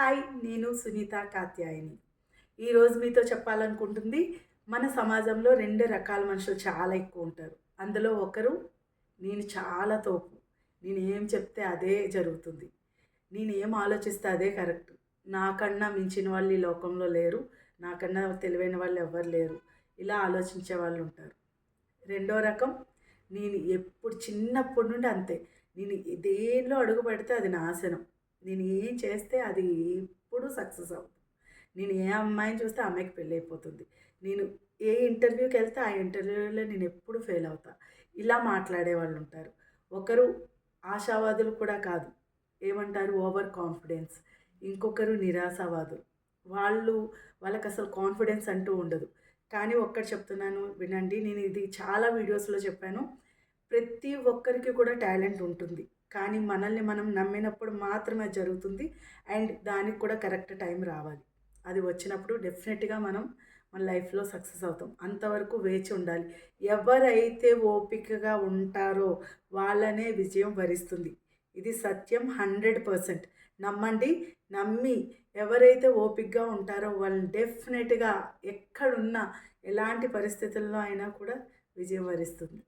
Hi నేను సునీత కాత్యాయని. ఈరోజు మీతో చెప్పాలనుకుంటుంది మన సమాజంలో రెండు రకాల మనుషులు చాలా ఎక్కువ ఉంటారు. అందులో ఒకరు నేను చాలా తోపు. నేను ఏం చెప్తే అదే జరుగుతుంది. నేను ఏం ఆలోచిస్తే అదే కరెక్ట్. నాకన్నా మించిన వాళ్ళు ఈ లోకంలో లేరు. నాకన్నా తెలివైన వాళ్ళు ఎవ్వరు లేరు. ఇలా ఆలోచించే వాళ్ళు ఉంటారు. రెండో రకం నేను ఎప్పుడు చిన్నప్పటి నుండి అంతే. నేను దేనిలో అడుగు పెడితే అది నాశనం. నేను ఏం చేస్తే అది ఎప్పుడు సక్సెస్ అవుతుంది నేను ఏ అమ్మాయిని చూస్తే అమ్మాయికి పెళ్ళి అయిపోతుంది. నేను ఏ ఇంటర్వ్యూకి వెళ్తే ఆ ఇంటర్వ్యూలో నేను ఎప్పుడు ఫెయిల్ అవుతా. ఇలా మాట్లాడే వాళ్ళు ఉంటారు. ఒకరు ఆశావాదులు కూడా కాదు. ఏమంటారు? Over confidence. ఇంకొకరు నిరాశావాదులు. వాళ్ళు వాళ్ళకి అసలు కాన్ఫిడెన్స్ అంటూ ఉండదు. కానీ ఒక్కటి చెప్తున్నాను వినండి. నేను ఇది చాలా వీడియోస్లో చెప్పాను. ప్రతి ఒక్కరికి కూడా టాలెంట్ ఉంటుంది. కానీ మనల్ని మనం నమ్మినప్పుడు మాత్రమే జరుగుతుంది. అండ్ దానికి కూడా కరెక్ట్ టైం రావాలి. అది వచ్చినప్పుడు డెఫినెట్గా మనం మన లైఫ్లో సక్సెస్ అవుతాం. అంతవరకు వేచి ఉండాలి. ఎవరైతే ఓపికగా ఉంటారో వాళ్ళనే విజయం వరిస్తుంది. ఇది సత్యం హండ్రెడ్ పర్సెంట్. నమ్మండి నమ్మి ఎవరైతే ఓపికగా ఉంటారో వాళ్ళని డెఫినెట్గా ఎక్కడున్నా ఎలాంటి పరిస్థితుల్లో అయినా కూడా విజయం వరిస్తుంది.